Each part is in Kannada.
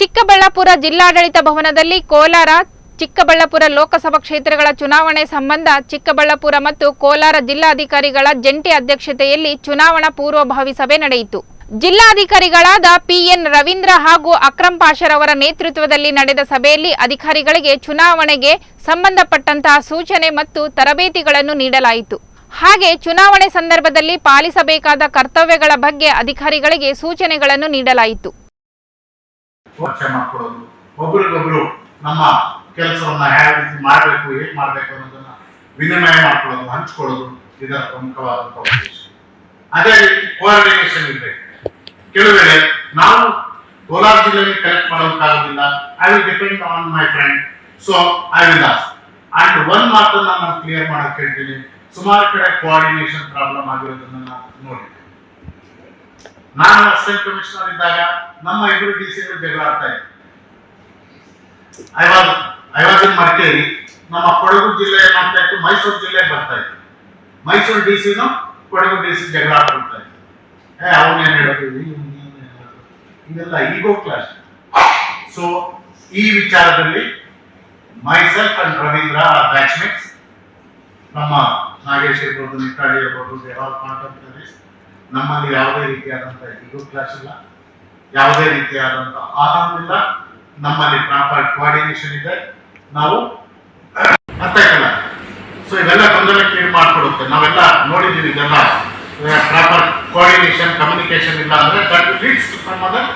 ಚಿಕ್ಕಬಳ್ಳಾಪುರ ಜಿಲ್ಲಾಡಳಿತ ಭವನದಲ್ಲಿ ಕೋಲಾರ, ಚಿಕ್ಕಬಳ್ಳಾಪುರ ಲೋಕಸಭಾ ಕ್ಷೇತ್ರಗಳ ಚುನಾವಣೆ ಸಂಬಂಧ ಚಿಕ್ಕಬಳ್ಳಾಪುರ ಮತ್ತು ಕೋಲಾರ ಜಿಲ್ಲಾಧಿಕಾರಿಗಳ ಜಂಟಿ ಅಧ್ಯಕ್ಷತೆಯಲ್ಲಿ ಚುನಾವಣಾ ಪೂರ್ವಭಾವಿ ಸಭೆ ನಡೆಯಿತು. ಜಿಲ್ಲಾಧಿಕಾರಿಗಳಾದ ಪಿಎನ್ ರವೀಂದ್ರ ಹಾಗೂ ಅಕ್ರಮ್ ಅವರ ನೇತೃತ್ವದಲ್ಲಿ ನಡೆದ ಸಭೆಯಲ್ಲಿ ಅಧಿಕಾರಿಗಳಿಗೆ ಚುನಾವಣೆಗೆ ಸಂಬಂಧಪಟ್ಟಂತಹ ಸೂಚನೆ ಮತ್ತು ತರಬೇತಿಗಳನ್ನು ನೀಡಲಾಯಿತು. ಹಾಗೆ ಚುನಾವಣೆ ಸಂದರ್ಭದಲ್ಲಿ ಪಾಲಿಸಬೇಕಾದ ಕರ್ತವ್ಯಗಳ ಬಗ್ಗೆ ಅಧಿಕಾರಿಗಳಿಗೆ ಸೂಚನೆಗಳನ್ನು ನೀಡಲಾಯಿತು. ಪರಿಚಯ ಮಾಡ್ಕೊಳ್ಳೋದು. ಒಬ್ರಿಗೊಬ್ರು ನಮ್ಮ ಕೆಲಸವನ್ನ ಯಾವ ರೀತಿ ಮಾಡಬೇಕು, ಹೇಗೆ ಮಾಡಬೇಕು ಅನ್ನೋದನ್ನ ವಿನಿಮಯ ಮಾಡ್ಕೊಳ್ಳೋದು, ಹಂಚ್ಕೊಳ್ಳೋದು, ಇದರ ಪ್ರಮುಖವಾದಂತಹ ಉದ್ದೇಶ. ಅದೇ ರೀತಿ ಕೋಆರ್ಡಿನೇಷನ್ ಇರಬೇಕು ಕೆಲವು ವೇಳೆ ನಾವು ಕೋಲಾರ ಜಿಲ್ಲೆಯಲ್ಲಿ ಕಲೆಕ್ಟ್ ಮಾಡೋಕ್ಕಾಗೋದಿಲ್ಲ I will depend on my friend so I will as and ಒಂದ್ ಮಾತನ್ನ ನಾನು ಕ್ಲಿಯರ್ ಮಾಡಕ್ ಹೇಳ್ತೀನಿ. ಸುಮಾರು ಕಡೆ ಕೋಆರ್ಡಿನೇಷನ್ ಪ್ರಾಬ್ಲಮ್ ಆಗಿರೋದನ್ನ ನಾನು ನೋಡಿದ್ದೆ. ನಾನು ಅಸಿಸ್ಟೆಂಟ್ ಕಮಿಷನರ್ ಇದ್ದಾಗ ನಮ್ಮ ಇಬ್ಬರು ಡಿ ಸಿ ಜಗಳ ಆಗ್ತಾ ಇದೆ I was I was in Madikeri ನಮ್ಮ ಕೊಡಗು ಜಿಲ್ಲೆ ಏನಾಗ್ತಾ ಇತ್ತು? ಮೈಸೂರು ಜಿಲ್ಲೆ ಬರ್ತಾ ಇತ್ತು. ಮೈಸೂರು ಡಿ ಸಿನು ಕೊಡಗು ಡಿ ಸಿ ಜಗಳ ಆಗ್ಬಿಡ್ತಾ ಇತ್ತು. ಏ ಅವನೇನ್ ಹೇಳೋದು? ಇದೆಲ್ಲ ಈಗೋ ಕ್ಲಾಸ್ ಸೊ ಈ ವಿಚಾರದಲ್ಲಿ ಮೈಸೆಲ್ಫ್ ಅಂಡ್ ರವೀಂದ್ರ ಬ್ಯಾಚ್ಮೇಟ್ಸ್ ನಮ್ಮ ನಾಗೇಶ್ ಇರ್ಬೋದು ನಿಟ್ಟಾಳಿ ಇರ್ಬೋದು ದೇವಾಲ್ ನಮ್ಮಲ್ಲಿ ಯಾವುದೇ ರೀತಿಯಾದಂಥ ಈಗೋ ಕ್ಲಾಸ್ ಇಲ್ಲ. ಯಾವುದೇ ರೀತಿಯಾದಂತಹ ಆರಾಮ ಇಲ್ಲ ನಮ್ಮಲ್ಲಿ ಪ್ರಾಪರ್ ಕೋಆರ್ಡಿನೇಷನ್ ಇದೆ. ನಾವು ಅರ್ಥ ಸೊ ಇವೆಲ್ಲ ಗೊಂದಲ ಕ್ಲೀನ್ ಮಾಡ್ಕೊಡುತ್ತೆ ನಾವೆಲ್ಲ ನೋಡಿದ್ದೀವಿ ಇದೆಲ್ಲ. ಪ್ರಾಪರ್ ಕೋಆರ್ಡಿನೇಷನ್ ಕಮ್ಯುನಿಕೇಶನ್ ಇಲ್ಲ ಅಂದ್ರೆ that leads to some other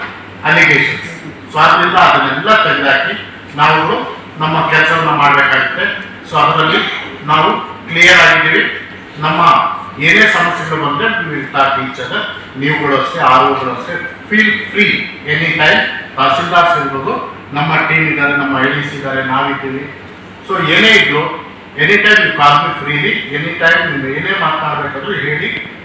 allegations so ಅದರಿಂದ ಅದನ್ನೆಲ್ಲ ತೆಗೆದಾಕಿ ನಾವು ನಮ್ಮ ಕೆಲಸವನ್ನ ಮಾಡಬೇಕಾಗುತ್ತೆ. ಸೊ ಅದರಲ್ಲಿ ನಾವು ಕ್ಲಿಯರ್ ಆಗಿದ್ದೀವಿ. ನಮ್ಮ ಏನೇ ಸಮಸ್ಯೆಗಳು ಬಂದ್ರೆ ನೀವು ಟಾಕ್ ಟೀಚರ್ ನೀವುಗಳು ಅಷ್ಟೇ ಆರ್ಒಗಳು ಅಷ್ಟೇ feel free any time tahsildars ಇರ್ಬೋದು ನಮ್ಮ ಟೀಮ್ ಇದ್ದಾರೆ, ನಮ್ಮ ಐ ಡಿ ಸಿ ಇದ್ದಾರೆ, ನಾವಿದ್ದೀವಿ. ಸೊ ಏನೇ ಇದ್ರು ಎನಿ ಟೈಮ್ ನೀವು ಕಾಲ್ ಫ್ರೀಲಿ ಎನಿ ಟೈಮ್ ನೀವು ಏನೇ ಮಾತನಾಡಬೇಕು